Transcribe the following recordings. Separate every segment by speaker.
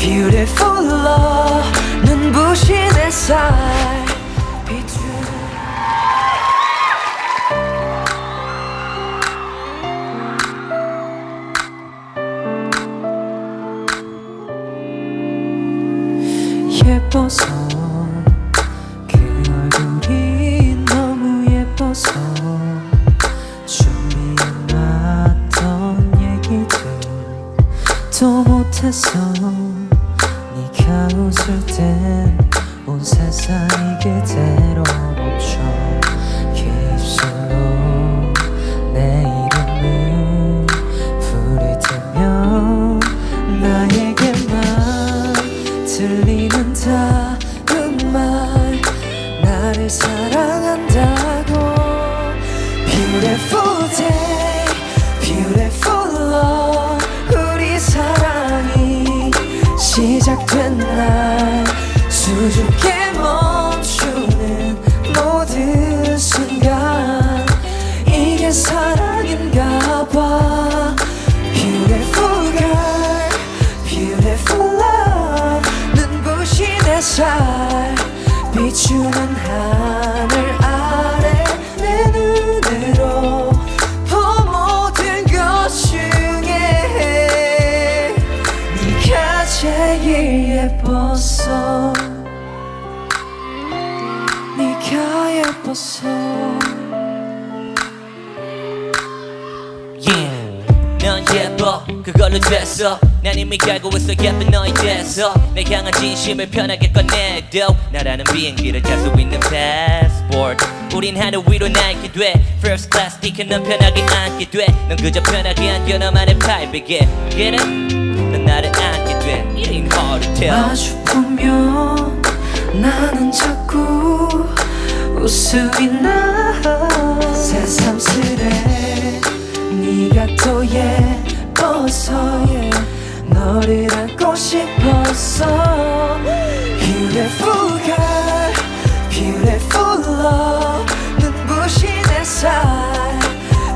Speaker 1: beautiful love 눈부신 햇살 비추는 예뻐서 그 얼굴이 너무 예뻐서 준비해놨던 얘기들 또 못했어 네가 웃을 땐 온 세상이 그대로 수줍게 멈추는 모든 순간. 이게 사랑인가 봐. Beautiful girl, beautiful love. 눈부신 햇살 비추는 하늘 아래 내 눈으로 본 모든 것 중에 네가 제일 예뻤어 예뻤어.
Speaker 2: Yeah. 넌 예뻐. 그걸로 됐어. 난 이미 알고 있어. 예쁜 너에 대해서. 내 향한 진심을 편하게 꺼내도 나라는 비행기를 탈 수 있는 passport. 우린 하늘 위로 날게 돼. First class 티켓은 편하게 앉게 돼넌 그저 편하게 안겨. 너만의 팔베개 Get it? 넌 나를 안게 돼. It ain't hard to tell
Speaker 1: 너를 안고 싶었어. Beautiful girl, beautiful love 눈부신 햇살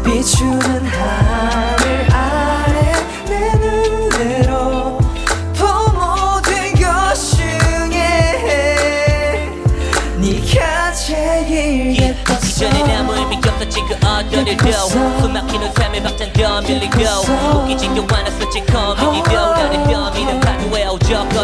Speaker 1: 비추는 하늘 아래 내 눈으로 본 모든 것 중에. 네가 제일 예뻤어.
Speaker 2: 이전엔 아무 의미 없었지 그 어떤 일도 숨막히는 삶의 벅찬 밀리고. 웃기지도 않았었지 코미디도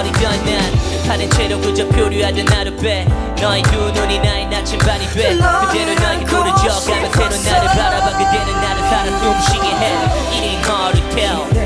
Speaker 2: 거리던 난 파는 채로 그저 표류하던 하루 배 너의 두 눈이 나의 나침반이 돼. 그대로 너에게 부르져가며 새로 나를 바라봐. 그대는 나를 살아 숨쉬게 해. hard to tell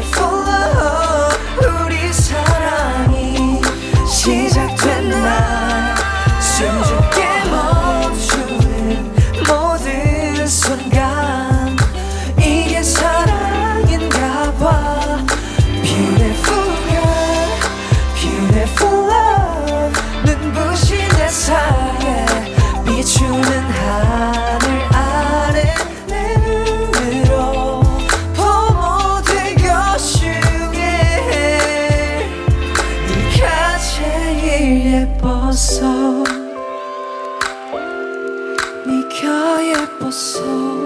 Speaker 1: 예뻤어 네가 예뻤어